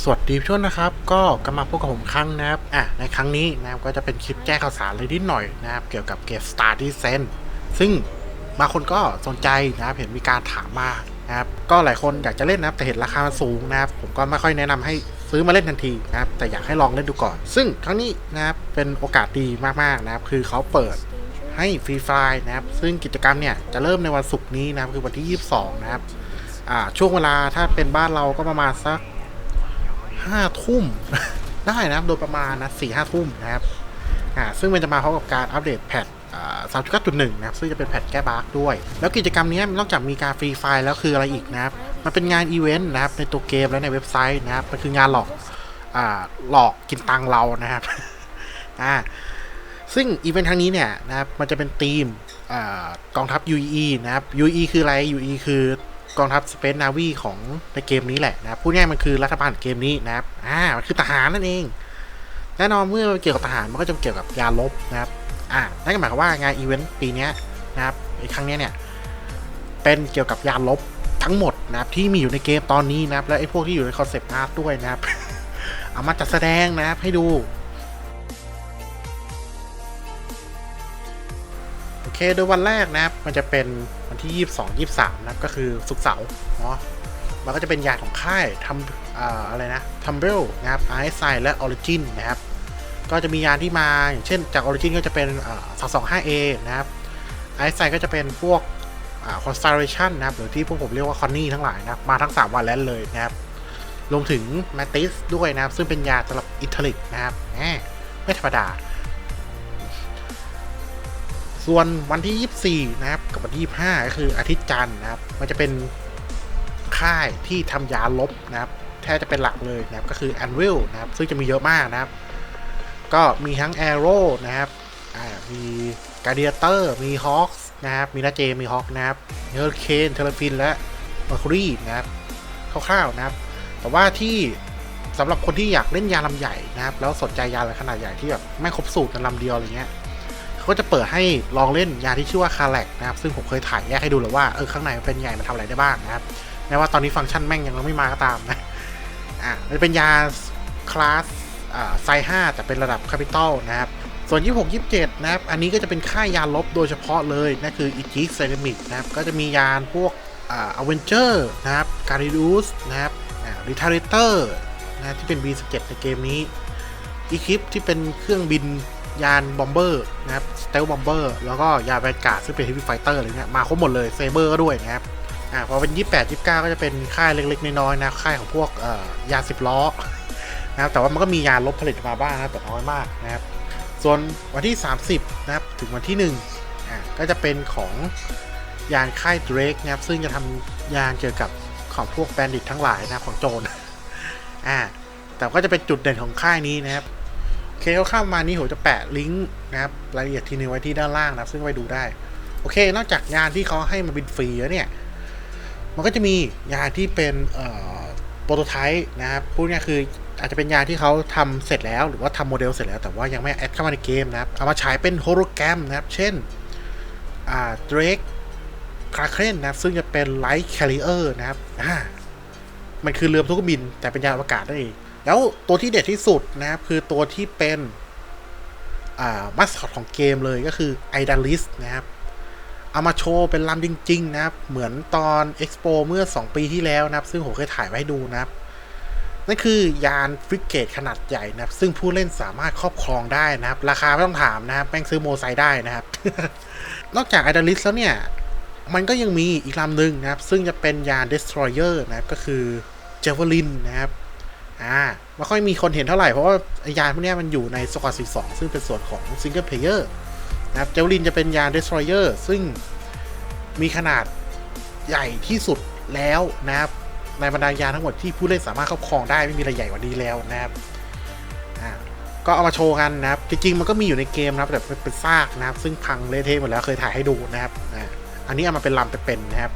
สวัสดีทุกท่านนะครับ ก็กลับมาพบกับผมครั้งนะครับอะในครั้งนี้นะครับก็จะเป็นคลิปแจ้งข่าวสารเลยนิดหน่อยนะครับเกี่ยวกับเกม Star d e s c e n ซึ่งบางคนก็สนใจนะครับเห็นมีการถามมานะครับก็หลายคนอยากจะเล่นนะครับแต่เห็นราคามันสูงนะครับ ผมก็ไม่ค่อยแนะนำให้ซื้อมาเล่นทันทีนะครับแต่อยากให้ลองเล่นดูก่อน ซึ่งครั้งนี้นะครับเป็นโอกาสดีมากๆนะครับคือเขาเปิดให้ฟรีไฟล์นะครับ ซึ่งกิจกรรมเนี่ยจะเริ่มในวันศุกร์นี้นะครับคือวันที่ 22 นะครับอ่าช่วงเวลาถ้าเป็นบ้านเราก็ประมาณสัก ห้าทุ่มได้นะครับ โดยประมาณนะสี่ห้าทุ่มนะครับอ่าซึ่งมันจะมาพร้อมกับการอัปเดตแพทสามจุดเก้าจุดหนึ่งนะครับ ซึ่งจะเป็นแพทแก้บั๊กด้วย แล้วกิจกรรมนี้นอกจากมีการฟรีไฟล์แล้วคืออะไรอีกนะครับ มันเป็นงานอีเวนต์นะครับ ในตัวเกมและในเว็บไซต์นะครับ มันคืองานหลอกอ่าหลอกกินตังเรานะครับอ่าซึ่งอีเวนต์ครั้งนี้เนี่ยนะครับ มันจะเป็นธีมอากองทัพ UE นะครับ UE คืออะไร UE คือ กองทัพ Space Navy ของในเกมนี้แหละนะพูดง่ายมันคือรัฐบาลเกมนี้นะครับอ่ามันคือทหารนั่นเอง แน่นอนเมื่อเกี่ยวกับทหารมันก็จะเกี่ยวกับยาลบนะครับอ่านั่นก็หมายความว่างานอีเวนต์ปีนี้นะครับในครั้งนี้เนี่ยเป็นเกี่ยวกับยาลบทั้งหมดนะครับที่มีอยู่ในเกมตอนนี้นะครับและไอ้พวกที่อยู่ในคอนเซปต์อาร์ตด้วยนะครับเอามาจัดแสดงนะครับให้ดู โอเคโดยวันแรกนะครับ มันจะเป็นวันที่ 22 23 นะครับ ก็คือสุกเสาร์เนาะมันก็จะเป็นยาของค่ายทำออะไรนะทัมเบลนะครับไอซ์ไซและออริจินนะครับ ก็จะมียาที่มาอย่างเช่นจากออริจินก็จะเป็นสองสองห้าเอนะครับไอซ์ไซก็จะเป็นพวกคอนสตาเรชันนะครับ หรือที่พวกผมเรียกว่าคอนนี่ทั้งหลายนะครับ มาทั้ง 3 วันแล้วเลยนะครับรวมถึงแมตติสด้วยนะครับ ซึ่งเป็นยาสำหรับอิตาลิกนะครับแหมไม่ธรรมดา ส่วนวันที่ 24 นะครับ กับวันที่ 25 ก็คืออาทิตย์จันทร์นะครับ มันจะเป็นค่ายที่ทำยาลบนะครับ แทบจะเป็นหลักเลยนะครับ ก็คือ a n v i l นะครับ ซึ่งจะมีเยอะมากนะครับ ก็มีทั้ง Arrow นะครับอ่ามี Gladiator มี Hawks นะครับ มีนาเจ มี Hawk นะครับ Hurricane เทเลฟิน และ Mercury นะครับ คร่าวๆนะครับ แต่ว่าที่สำหรับคนที่อยากเล่นยาลำใหญ่นะครับ แล้วสนใจยาขนาดใหญ่ที่แบบไม่ครบสูตรกันลำเดียวอะไรเงี้ย เขาก็จะเปิดให้ลองเล่นยาที่ชื่อว่าคาแลกนะครับ ซึ่งผมเคยถ่ายแยกให้ดูแล้วว่าเออข้างในมันเป็นใหญ่มันทำอะไรได้บ้างนะครับแม้ว่าตอนนี้ฟังก์ชันแม่งยังไม่มาก็ตามนะอะมันเป็นยาคลาสอ่าไซ5แต่เป็นระดับแคปิตอลนะครับ ส่วน 26 27 นะครับ อันนี้ก็จะเป็นค่ายยาลบโดยเฉพาะเลยนั่นคืออีจิกเซรามิกนะครับ ก็จะมียานพวกอ่าอเวนเจอร์นะครับการิดูสนะครับอ่าริทาริเตอร์นะที่เป็น B17 ในเกมนี้อีคิปที่เป็นเครื่องบิน ยานบอมเบอร์นะครับสเตลบอมเบอร์แล้วก็ยานแวนการ์ดซึ่งเป็นเฮฟวี่ไฟเตอร์อะไรเงี้ยมาครบหมดเลยเซเบอร์ก็ด้วยนะครับอ่าพอเป็น 28 29 ก็จะเป็นค่ายเล็กๆ น้อยๆนะค่ายของพวกเอ่อยาน10ล้อนะครับแต่ว่ามันก็มียานลบผลิตมาบ้างนะแต่น้อยมากนะครับส่วนวันที่ 30 นะครับถึงวันที่1อ่าก็จะเป็นของยานค่ายเดรกนะครับซึ่งจะทำยานเกี่ยวกับของพวกแบนดิตทั้งหลายนะของโจรอ่าแต่ก็จะเป็นจุดเด่นของค่ายนี้นะครับ เคเข้ามานี้ผมจะแปะลิงก์นะครับรายละเอียดทีนึงไว้ที่ด้านล่างนะซึ่งไปดูได้ โอเค นอกจากยานที่เขาให้มาบินฟรีแล้วเนี่ย มันก็จะมียานที่เป็นโปรโตไทป์นะครับพูดง่ายคืออาจจะเป็นยานที่เขาทำเสร็จแล้ว หรือว่าทำโมเดลเสร็จแล้ว แต่ว่ายังไม่แอดเข้ามาในเกมนะครับ เอามาฉายเป็นโฮโลแกรมนะครับ เช่นอ่าเดรกคาร์เคนนะครับ ซึ่งจะเป็นไลท์แคริเออร์นะครับอ่ามันคือเรือทุกบินแต่เป็นยานอวกาศนั่นเอง แล้วตัวที่เด็ดที่สุดนะครับ คือตัวที่เป็นมัสคอตของเกมเลยก็คือไอดาลิสนะครับ เอามาโชว์เป็นลำจริง ๆ นะครับ เหมือนตอนเอ็กซ์โปเมื่อ 2 ปีที่แล้วนะครับ ซึ่งผมเคยถ่ายไว้ให้ดูนะครับ นั่นคือยานฟริกเกตขนาดใหญ่นะครับ ซึ่งผู้เล่นสามารถครอบครองได้นะครับ ราคาไม่ต้องถามนะครับ แม่งซื้อโมไซค์ได้นะครับ นอกจากไอดาลิสแล้วเนี่ย มันก็ยังมีอีกลำหนึ่งนะครับ ซึ่งจะเป็นยาน destroyer นะครับ ก็คือเจเวลินนะครับ อ่าไม่ค่อยมีคนเห็นเท่าไหร่ เพราะว่ายานพวกนี้มันอยู่ในสกอต12ซึ่งเป็นส่วนของซิงเกิลเพลเยอร์นะครับเจวลินจะเป็นยาน destroyer ซึ่งมีขนาดใหญ่ที่สุดแล้วนะครับในบรรดายานทั้งหมดที่ผู้เล่นสามารถครอบครองได้ไม่มีอะไรใหญ่กว่านี้แล้วนะครับก็เอามาโชว์กันนะครับ จริงๆ มันก็มีอยู่ในเกมนะครับแต่เป็นซากนะครับ ซึ่งพังเละเทะหมดแล้วเคยถ่ายให้ดูนะครับ อันนี้เอามาเป็นลำเป็นๆนะครับ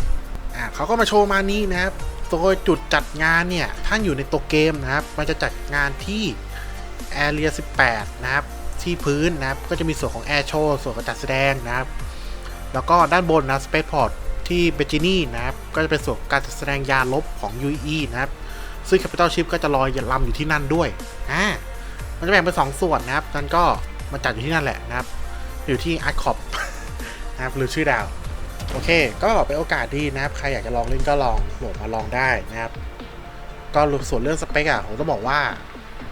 เขาก็มาโชว์มานี้นะครับ โดยจุดจัดงานเนี่ย ท่านอยู่ในตัวเกมนะครับ มันจะจัดงานที่ Area 18 นะครับ ที่พื้นนะครับ ก็จะมีส่วนของ Air Show ส่วนของจัดแสดงนะครับ แล้วก็ด้านบนนะ Spaceport ที่เบจินี่นะครับ ก็จะเป็นส่วนการจัดแสดงยานลบของ UE นะครับ ซึ่ง Capital Ship ก็จะลอยลำอยู่ที่นั่นด้วย อ่า มันจะแบ่งเป็นสองส่วนนะครับนั่นก็มาจัดอยู่ที่นั่นแหละนะครับ อยู่ที่อาร์คอปนะครับหรือชื่อดาว โอเค ก็เป็นโอกาสดีนะครับ ใครอยากจะลองเล่นก็ลองโหลดมาลองได้นะครับ ก็ส่วนเรื่องสเปคอะผมต้องบอกว่า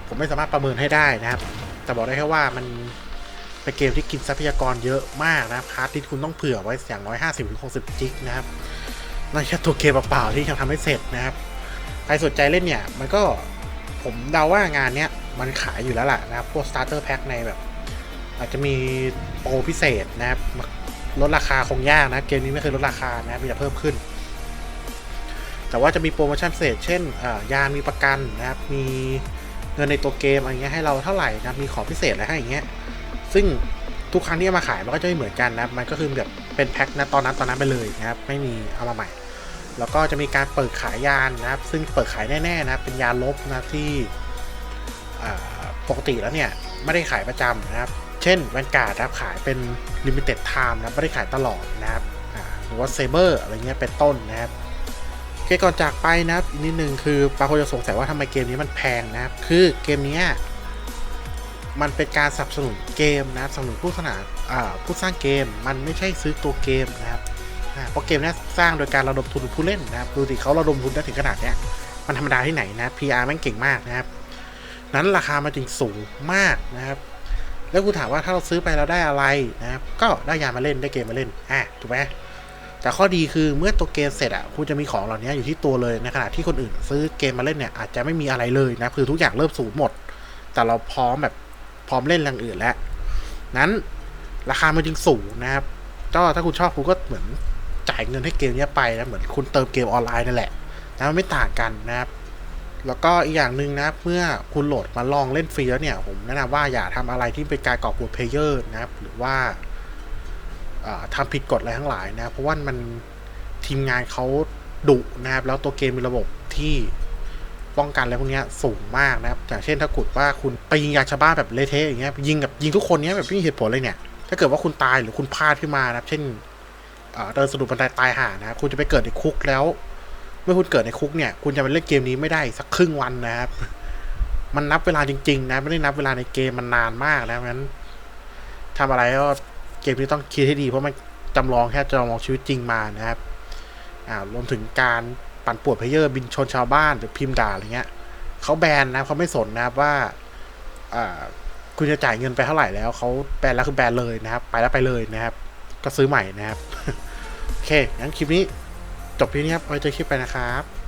ผมไม่สามารถประเมินให้ได้นะครับ แต่บอกได้แค่ว่ามันเป็นเกมที่กินทรัพยากรเยอะมากนะครับฮาร์ดดิสคุณต้องเผื่อไว้อย่างน้อย50ถึง60จิกนะครับนั่นแค่ตัวเกมเปล่าๆที่ยังทำไม่เสร็จนะครับ ใครสนใจเล่นเนี่ย มันก็ผมเดาว่างานเนี้ยมันขายอยู่แล้วล่ะนะครับ พวก starter pack ในแบบ อาจจะมีโปรพิเศษนะครับ ลดราคาคงยากนะ เกมนี้ไม่เคยลดราคานะมีแต่เพิ่มขึ้น แต่ว่าจะมีโปรโมชั่นพิเศษ เช่นยานมีประกันนะครับ มีเงินในตัวเกมอะไรเงี้ยให้เราเท่าไหร่นะมีของพิเศษอะไรให้อย่างเงี้ย ซึ่งทุกครั้งที่มาขายมันก็จะไม่เหมือนกันนะมันก็คือแบบเป็นแพ็คนะตอนนั้นตอนนั้นไปเลยนะครับ ไม่มีเอามาใหม่ แล้วก็จะมีการเปิดขายยานนะครับ ซึ่งเปิดขายแน่ๆนะครับเป็นยานลบนะที่ปกติแล้วเนี่ยไม่ได้ขายประจำนะครับ เช่นแวนการ์ดนะครับขายเป็น limited time นะไม่ได้ขายตลอดนะครับหรือว่าเซเบอร์อะไรเงี้ยเป็นต้นนะครับโอเคก่อนจากไปนะครับอีกนิดหนึ่งคือบางคนจะสงสัยว่าทำไมเกมนี้มันแพงนะครับ คือเกมนี้มันเป็นการสนับสนุนเกมนะครับสนับสนุนผู้สนาผู้สร้างเกมมันไม่ใช่ซื้อตัวเกมนะครับเพราะเกมนี้สร้างโดยการระดมทุนผู้เล่นนะครับดูดิเขาระดมทุนได้ถึงขนาดเนี้ยมันธรรมดาที่ไหนนะ PR แม่งเก่งมากนะครับ นั้นราคามันจึงสูงมากนะครับ แล้วกูถามว่าถ้าเราซื้อไปเราได้อะไรนะครับก็ได้ยามาเล่นได้เกมมาเล่นอะถูกไหมแต่ข้อดีคือเมื่อตัวเกมเสร็จอะคุณจะมีของเหล่านี้อยู่ที่ตัวเลยในขณะที่คนอื่น ซื้อเกมมาเล่นเนี่ยอาจจะไม่มีอะไรเลยนะคือทุกอย่างเริ่มศูนย์หมด แต่เราพร้อมแบบพร้อมเล่นอย่างอื่นแล้ว นั้นราคามันจึงสูงนะครับก็ถ้าคุณชอบคุณก็เหมือนจ่ายเงินให้เกมเนี้ยไปนะเหมือนคุณเติมเกมออนไลน์นั่นแหละนะมันไม่ต่างกันนะครับ แล้วก็อีกอย่างหนึ่งนะเมื่อคุณโหลดมาลองเล่นฟรีแล้วเนี่ยผมแนะนำว่าอย่าทำอะไรที่เป็นการก่อกวนเพลเยอร์นะครับ หรือว่าทำผิดกฎอะไรทั้งหลายนะ เพราะว่ามันทีมงานเขาดุนะครับ แล้วตัวเกมมีระบบที่ป้องกันอะไรพวกนี้สูงมากนะครับ อย่างเช่นถ้ากุดว่าคุณไปยิงยาชาบ้าแบบเลเทะอย่างเงี้ยยิงกับยิงทุกคนเนี้ยแบบไม่มีเหตุผลเลยเนี่ย ถ้าเกิดว่าคุณตายหรือคุณพลาดขึ้นมานะครับ เช่นเอ่อเดินสะดุดบันไดตายห่านะครับคุณจะไปเกิดในคุกแล้ว เมื่อคุณเกิดในคุกเนี่ย คุณจะไปเล่นเกมนี้ไม่ได้สักครึ่งวันนะครับ มันนับเวลาจริง ๆ นะ ไม่ได้นับเวลาในเกมมันนานมากนะเพราะฉะนั้นทำอะไรก็เกมนี้ต้องคิดให้ดี เพราะมันจำลองแค่จำลองชีวิตจริงมานะครับ อ่ารวมถึงการปั่นป่วนเพลเยอร์บินชนชาวบ้านหรือพิมพ์ด่าอะไรเงี้ยเขาแบนนะเขาไม่สนนะครับว่าอ่าคุณจะจ่ายเงินไปเท่าไหร่แล้วเขาแบนแล้วคือแบนเลยนะครับ ไปแล้วไปเลยนะครับ ก็ซื้อใหม่นะครับ โอเคงั้นคลิปนี้ จบพี่นี้ครับไว้เจอคลิปไปนะครับ